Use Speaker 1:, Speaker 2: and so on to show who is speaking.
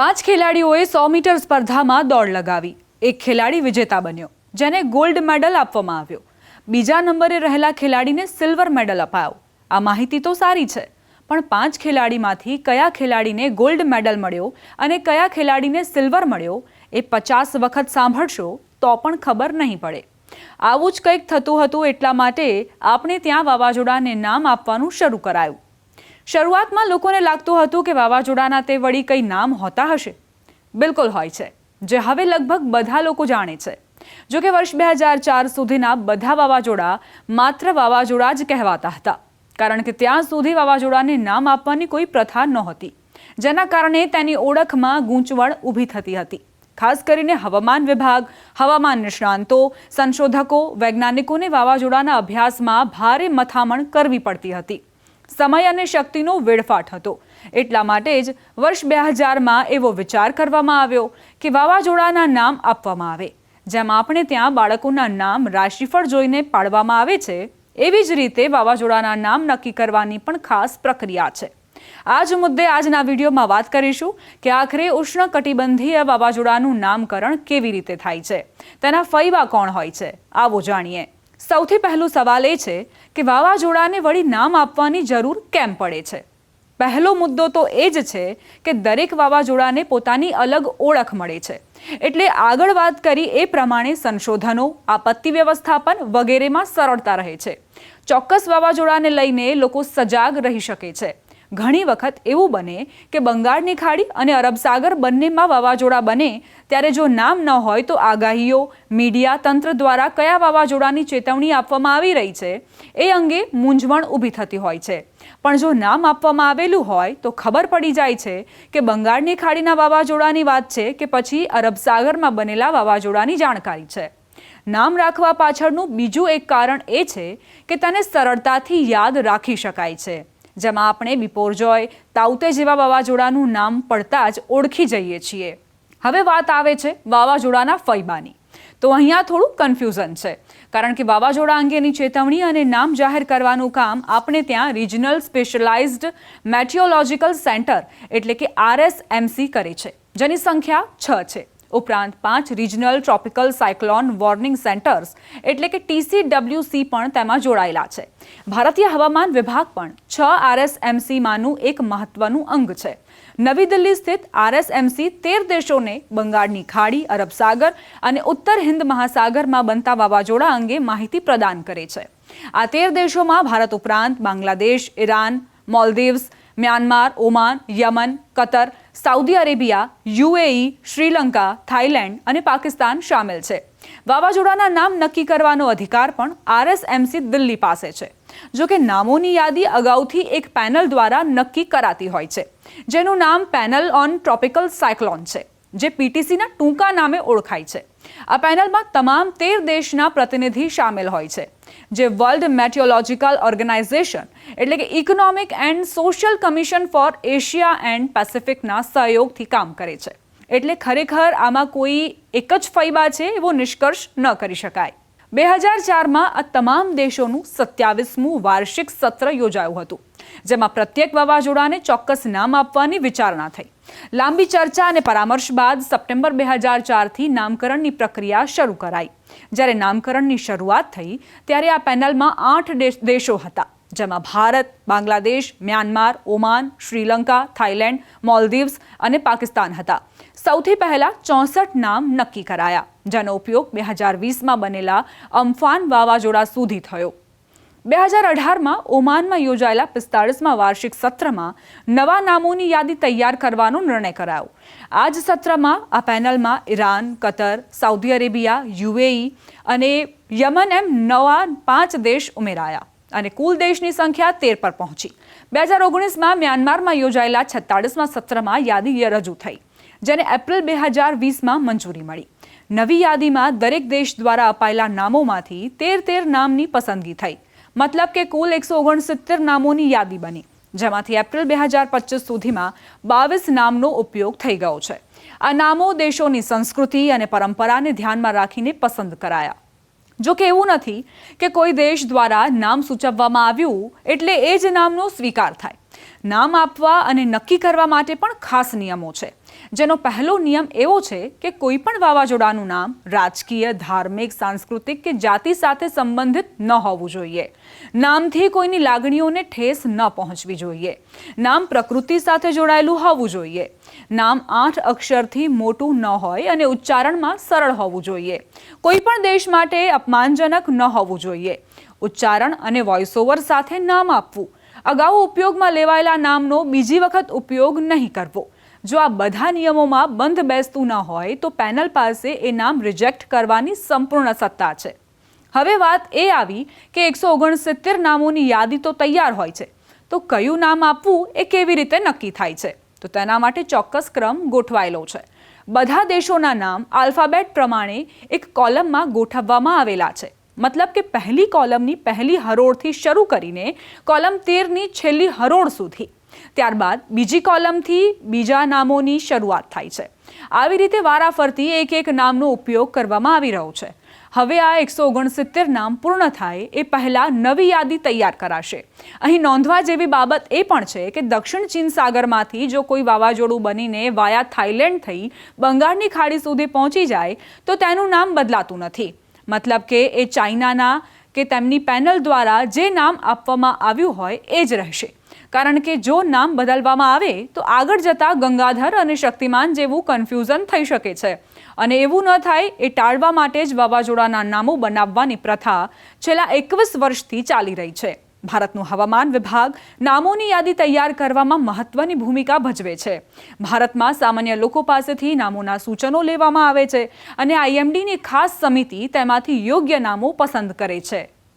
Speaker 1: પાંચ ખેલાડીઓએ સો મીટર સ્પર્ધામાં દોડ લગાવી. એક ખેલાડી વિજેતા બન્યો, જેને ગોલ્ડ મેડલ આપવામાં આવ્યો. બીજા નંબરે રહેલા ખેલાડીને સિલ્વર મેડલ અપાયો. આ માહિતી તો સારી છે, પણ પાંચ ખેલાડીમાંથી કયા ખેલાડીને ગોલ્ડ મેડલ મળ્યો અને કયા ખેલાડીને સિલ્વર મળ્યો, એ પચાસ વખત સાંભળશો તો પણ ખબર નહીં પડે. આવું જ કંઈક થતું હતું એટલા માટે આપણે ત્યાં વાવાઝોડાને નામ આપવાનું શરૂ કરાયું. શરૂઆતમાં લોકોને લાગતું હતું કે વાવાઝોડાના તે વળી કંઈ નામ હોતા હશે. બિલકુલ હોય છે, જે હવે લગભગ બધા લોકો જાણે છે. જો કે વર્ષ બે હજાર ચાર સુધીના બધા વાવાઝોડા માત્ર વાવાઝોડા જ કહેવાતા હતા. કારણ કે ત્યાં સુધી વાવાઝોડાને નામ આપવાની કોઈ પ્રથા નહોતી, જેના કારણે તેની ઓળખમાં ગૂંચવણ ઊભી થતી હતી. ખાસ કરીને હવામાન વિભાગ, હવામાન નિષ્ણાંતો, સંશોધકો, વૈજ્ઞાનિકોને વાવાઝોડાના અભ્યાસમાં ભારે મથામણ કરવી પડતી હતી. સમય અને શક્તિનો વેડફાટ હતો. એટલા માટે જ વર્ષ બે હજારમાં એવો વિચાર કરવામાં આવ્યો કે વાવાઝોડાના નામ આપવામાં આવે. જેમ આપણે ત્યાં બાળકોના નામ રાશિફળ જોઈને પાડવામાં આવે છે, એવી જ રીતે વાવાઝોડાના નામ નક્કી કરવાની પણ ખાસ પ્રક્રિયા છે. આ જ મુદ્દે આજના વિડીયોમાં વાત કરીશું કે આખરે ઉષ્ણકટિબંધીય વાવાઝોડાનું નામકરણ કેવી રીતે થાય છે. તેના ફૈવા કોણ હોય છે, આવો જાણીએ. સૌથી પહેલું સવાલ એ છે કે વાવાઝોડાને વળી નામ આપવાની જરૂર કેમ પડે છે? પહેલો મુદ્દો તો એ જ છે કે દરેક વાવાઝોડાને પોતાની અલગ ઓળખ મળે છે. એટલે આગળ વાત કરી એ પ્રમાણે સંશોધનો, આપત્તિ વ્યવસ્થાપન વગેરેમાં સરળતા રહે છે. ચોક્કસ વાવાઝોડાને લઈને લોકો સજાગ રહી શકે છે. ઘણી વખત એવું બને કે બંગાળની ખાડી અને અરબ સાગર બંનેમાં વાવાઝોડા બને, ત્યારે જો નામ ન હોય તો આગાહીઓ, મીડિયા તંત્ર દ્વારા કયા વાવાઝોડાની ચેતવણી આપવામાં આવી રહી છે, એ અંગે મૂંઝવણ ઊભી થતી હોય છે. પણ જો નામ આપવામાં આવેલું હોય તો ખબર પડી જાય છે કે બંગાળની ખાડીના વાવાઝોડાની વાત છે કે પછી અરબ સાગરમાં બનેલા વાવાઝોડાની જાણકારી છે. નામ રાખવા પાછળનું બીજું એક કારણ એ છે કે તેને સરળતાથી યાદ રાખી શકાય છે. જેમાં આપણે બિપોરજોય તાઉતે જેવા વાવાઝોડાનું નામ પડતા જ ઓળખી જઈએ છીએ. હવે વાત આવે છે વાવાઝોડાના ફૈબાની તો અહીંયા થોડું કન્ફ્યુઝન છે. કારણ કે વાવાઝોડા અંગેની ચેતવણી અને નામ જાહેર કરવાનું કામ આપણે ત્યાં રિજનલ સ્પેશિયલાઇઝ્ડ મેટિયોલોજિકલ સેન્ટર, એટલે કે આરએસએમસી, કરે છે. જેની સંખ્યા છ છે. ઉપરાંત પાંચ regional tropical cyclone warning centres એટલે કે ટીસીડબ્લ્યુસી પણ તેમાં જોડાયેલા છે. ભારતીય હવામાન વિભાગ પણ છ આરએસએમસીમાંનું એક મહત્વનું અંગ છે. નવી દિલ્હી સ્થિત આરએસએમસી તેર દેશોને બંગાળની ખાડી, અરબ સાગર અને ઉત્તર હિન્દ મહાસાગરમાં બનતા વાવાઝોડા અંગે માહિતી પ્રદાન કરે છે. આ તેર દેશોમાં ભારત ઉપરાંત Bangladesh, Iran, Maldives, Myanmar, Oman, Yemen, Qatar Saudi Arabia, UAE, Sri Lanka, Thailand અને પાકિસ્તાન સામેલ છે. વાવાઝોડાના નામ નક્કી કરવાનો અધિકાર પણ આરએસએમસી દિલ્હી પાસે છે. જો કે નામોની યાદી અગાઉથી એક પેનલ દ્વારા નક્કી કરાતી હોય છે. જેનું નામ પેનલ ઓન ટ્રોપિકલ સાયક્લોન છે. જે પીટીસીના ટૂંકા નામે ઓળખાય છે. આ પેનલમાં તમામ તેર દેશના પ્રતિનિધિ સામેલ હોય છે. જે વર્લ્ડ મેટિયોલોજિકલ ઓર્ગેનાઇઝેશન એટલે કે economic and social commission for Asia and પેસિફિકના સહયોગથી કામ કરે છે. એટલે ખરેખર આમાં કોઈ એક જ ફૈબા છે એવો નિષ્કર્ષ ન કરી શકાય. બે હજાર ચારમાં આ તમામ દેશોનું સત્યાવીસમું વાર્ષિક સત્ર યોજાયું હતું, જેમાં પ્રત્યેક વાવાઝોડાને ચોક્કસ નામ આપવાની વિચારણા થઈ. લાંબી ચર્ચા અને પરામર્શ બાદ સપ્ટેમ્બર બે હજાર ચારથી નામકરણની પ્રક્રિયા શરૂ કરાઈ. જ્યારે નામકરણની શરૂઆત થઈ, ત્યારે આ પેનલમાં આઠ દેશો હતા. જેમાં Bharat, Bangladesh, Myanmar, Oman, Sri Lanka, Thailand, Maldives અને પાકિસ્તાન હતા. સૌથી પહેલાં ચોસઠ નામ નક્કી કરાયા, જેનો ઉપયોગ બે હજાર વીસમાં બનેલા અમ્ફાન વાવાઝોડા સુધી થયો. બે હજાર અઢારમાં ઓમાનમાં યોજાયેલા પિસ્તાળીસમાં વાર્ષિક સત્રમાં નવા નામોની યાદી તૈયાર કરવાનો નિર્ણય કરાયો. આ જ સત્રમાં આ પેનલમાં Iran, Qatar, Saudi Arabia, UAE અને યમન એમ નવા પાંચ દેશ ઉમેરાયા. અને કુલ દેશની સંખ્યા તેર પર પહોંચી. બે હજાર ઓગણીસમાં મ્યાનમારમાં યોજાયેલા છત્તાળીસમાં સત્રમાં યાદી રજૂ થઈ, જેને એપ્રિલ બે હજાર વીસમાં મંજૂરી મળી. નવી યાદીમાં દરેક દેશ દ્વારા અપાયેલા નામોમાંથી તેર તેર નામની પસંદગી થઈ. મતલબ કે કુલ એકસો ઓગણસિત્તેર નામોની યાદી બની, જેમાંથી એપ્રિલ બે હજાર પચીસ સુધીમાં બાવીસ નામનો ઉપયોગ થઈ ગયો છે. આ નામો દેશોની સંસ્કૃતિ અને પરંપરાને ધ્યાનમાં રાખીને પસંદ કરાયા. જો કે એવું નથી કે કોઈ દેશ દ્વારા નામ સૂચવવામાં આવ્યું, એટલે એ જ નામનો સ્વીકાર થાય. નામ આપવા અને નક્કી કરવા માટે પણ ખાસ નિયમો છે. જેનો પહેલો નિયમ એવો છે કે કોઈ પણ વાવાઝોડાનું નામ રાજકીય, ધાર્મિક, સાંસ્કૃતિક કે જાતિ સાથે સંબંધિત ન હોવું જોઈએ. નામથી કોઈની લાગણીઓને ઠેસ ન પહોંચવી જોઈએ. નામ પ્રકૃતિ સાથે જોડાયેલું હોવું જોઈએ. નામ આઠ અક્ષરથી મોટું ન હોય અને ઉચ્ચારણમાં સરળ હોવું જોઈએ. કોઈ પણ દેશ માટે અપમાનજનક ન હોવું જોઈએ. ઉચ્ચારણ અને વોઇસ ઓવર સાથે નામ આપવું અગાઉ ઉપયોગમાં લેવાયેલા નામનો બીજી વખત ઉપયોગ નહીં કરવો. જો આ બધા નિયમોમાં બંધ બેસતું ન હોય, તો પેનલ પાસે એ નામ રિજેક્ટ કરવાની સંપૂર્ણ સત્તા છે. હવે વાત એ આવી કે એકસો ઓગણસિત્તેર નામોની યાદી તો તૈયાર હોય છે. તો કયું નામ આપવું એ કેવી રીતે નક્કી થાય છે? તો તેના માટે ચોક્કસ ક્રમ ગોઠવાયેલો છે. બધા દેશોના નામ આલ્ફાબેટ પ્રમાણે એક કોલમમાં ગોઠવવામાં આવેલા છે. મતલબ કે પહેલી કોલમની પહેલી હરોળથી શરૂ કરીને કોલમ તેરની છેલ્લી હરોળ સુધી. ત્યારબાદ બીજી કોલમથી બીજા નામોની શરૂઆત થાય છે. આવી રીતે વારાફરતી એક એક નામનો ઉપયોગ કરવામાં આવી રહ્યો છે. હવે આ એકસો ઓગણસિત્તેર નામ પૂર્ણ થાય એ પહેલાં નવી યાદી તૈયાર કરાશે. અહીં નોંધવા જેવી બાબત એ પણ છે કે દક્ષિણ ચીન સાગરમાંથી જો કોઈ વાવાઝોડું બનીને વાયા થાઇલેન્ડ થઈ બંગાળની ખાડી સુધી પહોંચી જાય, તો તેનું નામ બદલાતું નથી. મતલબ કે એ ચાઇનાના કે તેમની પેનલ દ્વારા જે નામ આપવામાં આવ્યું હોય એ જ રહેશે. કારણ કે જો નામ બદલવામાં આવે, તો આગળ જતાં ગંગાધર અને શક્તિમાન જેવું કન્ફ્યુઝન થઈ શકે છે. અને એવું ન થાય, એ ટાળવા માટે જ વાવાઝોડાના નામો બનાવવાની પ્રથા છેલ્લા એકવીસ વર્ષથી ચાલી રહી છે. ભારતનું હવામાન વિભાગ નામોની યાદી તૈયાર કરવામાં મહત્વની ભૂમિકા ભજવે છે. ભારતમાં સામાન્ય લોકો પાસેથી નામોના સૂચનો લેવામાં આવે છે અને આઈએમડીની ખાસ સમિતિ તેમાંથી યોગ્ય નામો પસંદ કરે છે.